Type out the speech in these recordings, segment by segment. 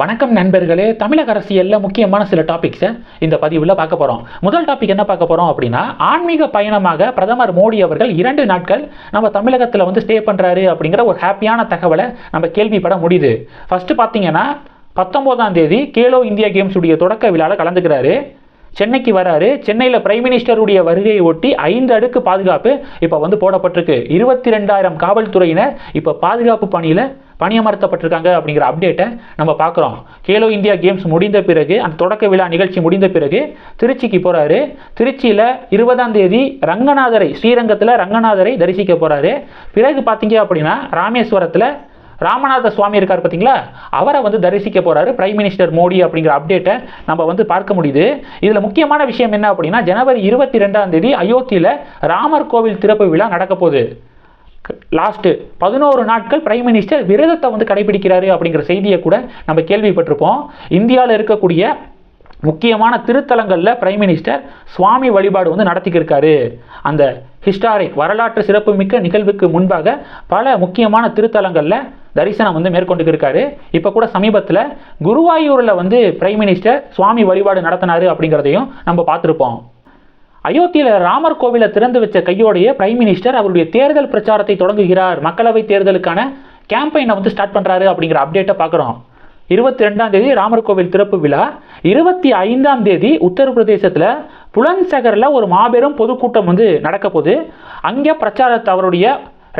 வணக்கம் நண்பர்களே. தமிழக அரசியலில் முக்கியமான சில டாபிக்ஸை இந்த பதிவில் பார்க்க போகிறோம் முதல் டாபிக் என்ன பார்க்க போகிறோம் அப்படின்னா ஆன்மீக பயணமாக பிரதமர் மோடி அவர்கள் இரண்டு நாட்கள் நம்ம தமிழகத்தில் வந்து ஸ்டே பண்ணுறாரு அப்படிங்கிற ஒரு ஹாப்பியான தகவலை நம்ம கேள்விப்பட முடியுது. ஃபஸ்ட்டு பார்த்தீங்கன்னா பத்தொம்போதாம் தேதி கேலோ இந்தியா கேம்ஸ் உடைய தொடக்க விழாவில் கலந்துக்கிறாரு. சென்னைக்கு வராரு. சென்னையில் பிரைம் மினிஸ்டருடைய வருகையை ஒட்டி ஐந்து அடுக்கு பாதுகாப்பு இப்போ வந்து போடப்பட்டிருக்கு. இருபத்தி ரெண்டாயிரம் காவல்துறையினர் இப்போ பாதுகாப்பு பணியில் பணியமர்த்தப்பட்டிருக்காங்க அப்படிங்கிற அப்டேட்டை நம்ம பார்க்குறோம். கேலோ இந்தியா கேம்ஸ் முடிந்த பிறகு அந்த தொடக்க விழா நிகழ்ச்சி முடிந்த பிறகு திருச்சிக்கு போகிறாரு திருச்சியில் இருபதாம் தேதி ரங்கநாதரை ஸ்ரீரங்கத்தில் ரங்கநாதரை தரிசிக்க போகிறாரு பிறகு பார்த்தீங்க அப்படின்னா ராமேஸ்வரத்தில் ராமநாத சுவாமி இருக்கார் பார்த்தீங்களா அவரை வந்து தரிசிக்க போகிறாரு பிரைம் மினிஸ்டர் மோடி அப்படிங்கிற அப்டேட்டை நம்ம வந்து பார்க்க முடியுது. இதில் முக்கியமான விஷயம் என்ன அப்படின்னா ஜனவரி இருபத்தி ரெண்டாம் தேதி அயோத்தியில் ராமர் கோவில் திறப்பு விழா நடக்க போகுது. லாஸ்ட்டு பதினோரு நாட்கள் பிரைம் மினிஸ்டர் விரதத்தை வந்து கடைபிடிக்கிறாரு அப்படிங்கிற செய்தியை கூட நம்ம கேள்விப்பட்டிருப்போம். இந்தியாவில் இருக்கக்கூடிய முக்கியமான திருத்தலங்களில் பிரைம் மினிஸ்டர் சுவாமி வழிபாடு வந்து நடத்திக்கிருக்காரு. அந்த ஹிஸ்டாரிக் வரலாற்று சிறப்புமிக்க நிகழ்வுக்கு முன்பாக பல முக்கியமான திருத்தலங்களில் தரிசனம் வந்து மேற்கொண்டு இருக்காரு இப்போ கூட சமீபத்தில் குருவாயூரில் வந்து பிரைம் மினிஸ்டர் சுவாமி வழிபாடு நடத்தினாரு அப்படிங்கிறதையும் நம்ம பார்த்துருப்போம். அயோத்தியில் ராமர் கோவிலை திறந்து வச்ச கையோடைய பிரைம் மினிஸ்டர் அவருடைய தேர்தல் பிரச்சாரத்தை தொடங்குகிறார். மக்களவை தேர்தலுக்கான கேம்பெயினை வந்து ஸ்டார்ட் பண்ணுறாரு அப்படிங்கிற அப்டேட்டை பார்க்குறோம். இருபத்தி ரெண்டாம் தேதி ராமர் கோவில் திறப்பு விழா. இருபத்தி ஐந்தாம் தேதி உத்தரப்பிரதேசத்தில் புலன்சகரில் ஒரு மாபெரும் பொதுக்கூட்டம் வந்து நடக்க போகுது அங்கே பிரச்சாரத்தை அவருடைய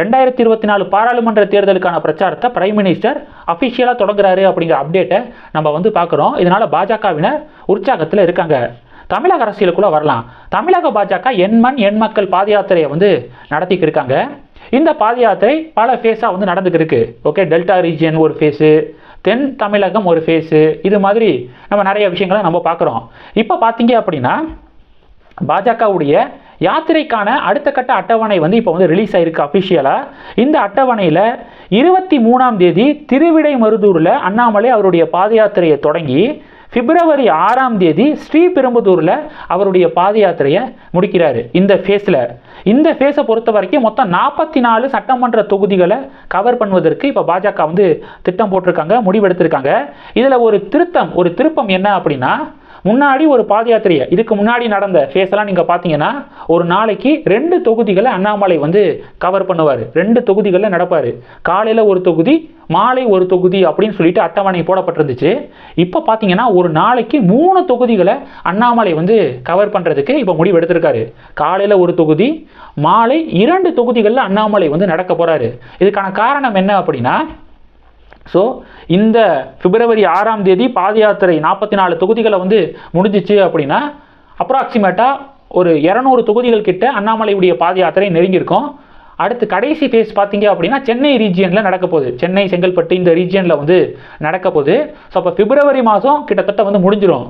ரெண்டாயிரத்தி இருபத்தி நாலு பாராளுமன்ற தேர்தலுக்கான பிரச்சாரத்தை பிரைம் மினிஸ்டர் அஃபிஷியலாக தொடங்குறாரு அப்படிங்கிற அப்டேட்டை நம்ம வந்து பார்க்குறோம் இதனால் பாஜகவினர் உற்சாகத்தில் இருக்காங்க. தமிழக அரசியலுக்குள்ளே வரலாம். தமிழக பாஜக எண்மண் எண் மக்கள் பாத யாத்திரையை வந்து நடத்திக்கிட்டு இருக்காங்க. இந்த பாத யாத்திரை பல ஃபேஸாக வந்து நடந்துக்கிருக்கு ஓகே டெல்டா ரீஜியன் ஒரு ஃபேஸு தென் தமிழகம் ஒரு ஃபேஸு இது மாதிரி நம்ம நிறைய விஷயங்களை நம்ம பார்க்குறோம். இப்போ பார்த்தீங்க அப்படின்னா பாஜகவுடைய யாத்திரைக்கான அடுத்த கட்ட அட்டவணை வந்து இப்போ வந்து ரிலீஸ் ஆயிருக்கு அஃபிஷியலாக இந்த அட்டவணையில் இருபத்தி மூணாம் தேதி திருவிடை மருதூரில் அண்ணாமலை அவருடைய பாத யாத்திரையை தொடங்கி பிப்ரவரி ஆறாம் தேதி ஸ்ரீபெரும்புதூரில் அவருடைய பாத யாத்திரையை முடிக்கிறாரு. இந்த ஃபேஸில் இந்த ஃபேஸை பொறுத்த வரைக்கும் மொத்தம் நாற்பத்தி நாலு சட்டமன்ற தொகுதிகளை கவர் பண்ணுவதற்கு இப்போ பாஜக வந்து திட்டம் போட்டிருக்காங்க முடிவெடுத்திருக்காங்க. இதில் ஒரு திருத்தம் ஒரு திருப்பம் என்ன அப்படின்னா முன்னாடி ஒரு பாத யாத்திரையை இதுக்கு முன்னாடி நடந்த ஃபேஸெல்லாம் நீங்கள் பார்த்தீங்கன்னா ஒரு நாளைக்கு ரெண்டு தொகுதிகளை அண்ணாமலை வந்து கவர் பண்ணுவார். ரெண்டு தொகுதிகளில் நடப்பார். காலையில் ஒரு தொகுதி மாலை ஒரு தொகுதி அப்படின்னு சொல்லிட்டு அட்டவணை போடப்பட்டிருந்துச்சு. இப்போ பார்த்தீங்கன்னா ஒரு நாளைக்கு மூணு தொகுதிகளை அண்ணாமலை வந்து கவர் பண்ணுறதுக்கு இப்போ முடிவு எடுத்திருக்காரு. காலையில் ஒரு தொகுதி மாலை இரண்டு தொகுதிகளில் அண்ணாமலை வந்து நடக்க போகிறாரு இதுக்கான காரணம் என்ன அப்படின்னா ஸோ இந்த பிப்ரவரி ஆறாம் தேதி பாத யாத்திரை நாற்பத்தி நாலு தொகுதிகளை வந்து முடிஞ்சிச்சு அப்படின்னா அப்ராக்சிமேட்டாக ஒரு இரநூறு தொகுதிகள் கிட்ட அண்ணாமலையுடைய பாத யாத்திரை நெருங்கியிருக்கும். அடுத்து கடைசி ஃபேஸ் பார்த்தீங்க அப்படின்னா சென்னை ரீஜியனில் நடக்க போகுது. சென்னை செங்கல்பட்டு இந்த ரீஜியனில் வந்து நடக்க போகுது. ஸோ அப்போ பிப்ரவரி மாதம் கிட்டத்தட்ட வந்து முடிஞ்சிடும்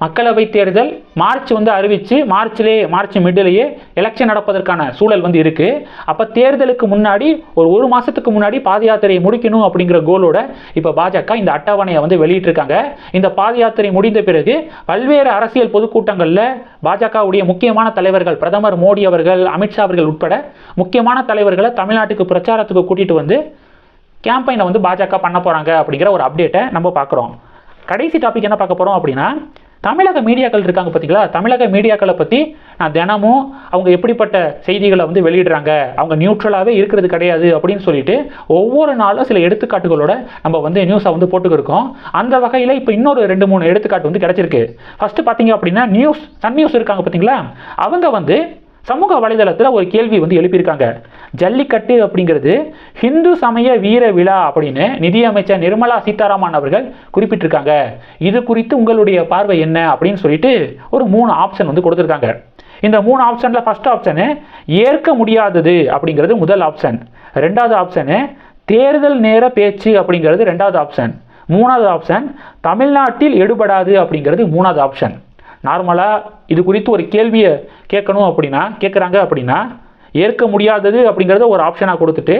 மக்களவை தேர்தல் மார்ச் வந்து அறிவித்து மார்ச்லேயே மார்ச் மிடிலேயே எலெக்ஷன் நடப்பதற்கான சூழல் வந்து இருக்குது அப்போ தேர்தலுக்கு முன்னாடி ஒரு ஒரு மாதத்துக்கு முன்னாடி பாத யாத்திரையை முடிக்கணும் அப்படிங்கிற கோலோட இப்போ பாஜக இந்த அட்டவணையை வந்து வெளியிட்டிருக்காங்க. இந்த பாத யாத்திரை முடிந்த பிறகு பல்வேறு அரசியல் பொதுக்கூட்டங்களில் பாஜகவுடைய முக்கியமான தலைவர்கள் பிரதமர் மோடி அவர்கள் அமித்ஷா அவர்கள் உட்பட முக்கியமான தலைவர்களை தமிழ்நாட்டுக்கு பிரச்சாரத்துக்கு கூட்டிகிட்டு வந்து கேம்பெயினை வந்து பாஜக பண்ண போகிறாங்க அப்படிங்கிற ஒரு அப்டேட்டை நம்ம பார்க்குறோம். கடைசி டாபிக் என்ன பார்க்க போகிறோம் அப்படின்னா தமிழக மீடியாக்கள் இருக்காங்க பார்த்தீங்களா தமிழக மீடியாக்களை பற்றி நான் தினமும் அவங்க எப்படிப்பட்ட செய்திகளை வந்து வெளியிடுறாங்க அவங்க நியூட்ரலாகவே இருக்கிறது கிடையாது அப்படின்னு சொல்லிட்டு ஒவ்வொரு நாளும் சில எடுத்துக்காட்டுகளோட நம்ம வந்து நியூஸை வந்து போட்டுக்கிருக்கோம். அந்த வகையில் இப்போ இன்னொரு ரெண்டு மூணு எடுத்துக்காட்டு வந்து கிடச்சிருக்கு. ஃபஸ்ட்டு பார்த்தீங்க அப்படின்னா நியூஸ் சன் நியூஸ் இருக்காங்க பார்த்தீங்களா அவங்க வந்து சமூக வலைதளத்தில் ஒரு கேள்வி வந்து எழுப்பியிருக்காங்க. ஜல்லிக்கட்டு அப்படிங்கிறது ஹிந்து சமய வீர விழா அப்படின்னு நிதியமைச்சர் நிர்மலா சீதாராமன் அவர்கள் குறிப்பிட்டிருக்காங்க. இது குறித்து உங்களுடைய பார்வை என்ன அப்படின்னு சொல்லிட்டு ஒரு மூணு ஆப்ஷன் வந்து கொடுத்துருக்காங்க. இந்த மூணு ஆப்ஷனில் ஃபர்ஸ்ட் ஆப்ஷனு ஏற்க முடியாதது அப்படிங்கிறது முதல் ஆப்ஷன் ரெண்டாவது ஆப்ஷனு தேர்தல் நேர பேச்சு அப்படிங்கிறது ரெண்டாவது ஆப்ஷன் மூணாவது ஆப்ஷன் தமிழ்நாட்டில் எடுபடாது அப்படிங்கிறது மூணாவது ஆப்ஷன் நார்மலாக இது குறித்து ஒரு கேள்வியை கேட்கணும் அப்படின்னா கேட்குறாங்க அப்படின்னா ஏற்க முடியாதது அப்படிங்கிறத ஒரு ஆப்ஷனாக கொடுத்துட்டு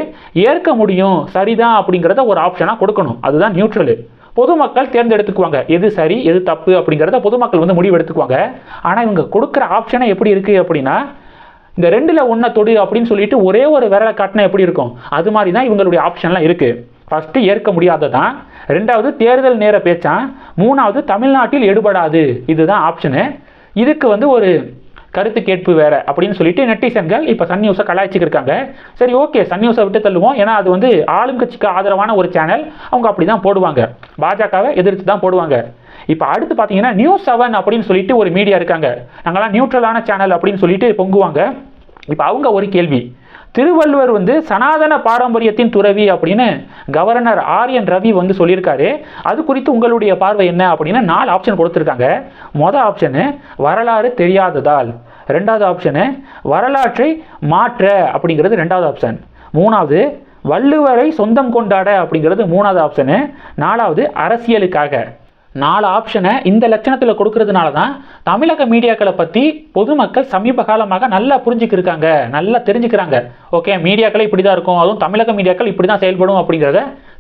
ஏற்க முடியும் சரிதான் அப்படிங்கிறத ஒரு ஆப்ஷனாக கொடுக்கணும். அதுதான் நியூட்ரலு பொதுமக்கள் தேர்ந்தெடுத்துக்குவாங்க. எது சரி எது தப்பு அப்படிங்கிறத பொதுமக்கள் வந்து முடிவு எடுத்துக்குவாங்க ஆனால் இவங்க கொடுக்குற ஆப்ஷனை எப்படி இருக்குது அப்படின்னா இந்த ரெண்டில் ஒன்றை தொடு அப்படின்னு சொல்லிட்டு ஒரே ஒரு விரலை காட்டினா எப்படி இருக்கும்? அது மாதிரி தான் இவங்களுடைய ஆப்ஷன்லாம் இருக்குது ஃபஸ்ட்டு ஏற்க முடியாததான். ரெண்டாவது தேர்தல் நேர பேச்சான். மூணாவது தமிழ்நாட்டில் எடுபடாது. இதுதான் ஆப்ஷனு இதுக்கு வந்து ஒரு கருத்து கேட்பு வேற அப்படின்னு சொல்லிட்டு நெட்டிசன்கள் இப்போ சன் நியூஸை கலாய்ச்சிக்கு இருக்காங்க. சரி ஓகே சன் நியூஸை விட்டு தள்ளுவோம். ஏன்னா அது வந்து ஆளுங்கட்சிக்கு ஆதரவான ஒரு சேனல் அவங்க அப்படி தான் போடுவாங்க. பாஜகவை எதிர்த்து தான் போடுவாங்க. இப்போ அடுத்து பார்த்தீங்கன்னா நியூஸ் செவன் அப்படின்னு சொல்லிட்டு ஒரு மீடியா இருக்காங்க. நாங்களாம் நியூட்ரலான சேனல் அப்படின்னு சொல்லிட்டு பொங்குவாங்க. இப்போ அவங்க ஒரு கேள்வி. திருவள்ளுவர் வந்து சனாதன பாரம்பரியத்தின் துறவி அப்படின்னு கவர்னர் ஆர் என் ரவி வந்து சொல்லியிருக்காரு. அது குறித்து உங்களுடைய பார்வை என்ன அப்படின்னு நாலு ஆப்ஷன் கொடுத்துருக்காங்க. மொதல் ஆப்ஷனு வரலாறு தெரியாததால். ரெண்டாவது ஆப்ஷனு வரலாற்றை மாற்ற அப்படிங்கிறது ரெண்டாவது ஆப்ஷன் மூணாவது வள்ளுவரை சொந்தம் கொண்டாட அப்படிங்கிறது மூணாவது ஆப்ஷனு நாலாவது அரசியலுக்காக. நாலு ஆப்ஷனை இந்த லட்சணத்தில் கொடுக்கறதுனால தான் தமிழக மீடியாக்களை பற்றி பொதுமக்கள் சமீப காலமாக நல்லா புரிஞ்சுக்கிருக்காங்க நல்லா தெரிஞ்சுக்கிறாங்க. ஓகே மீடியாக்கள் இப்படி தான் இருக்கும் அதுவும் தமிழக மீடியாக்கள் இப்படி தான் செயல்படும் அப்படிங்கிறத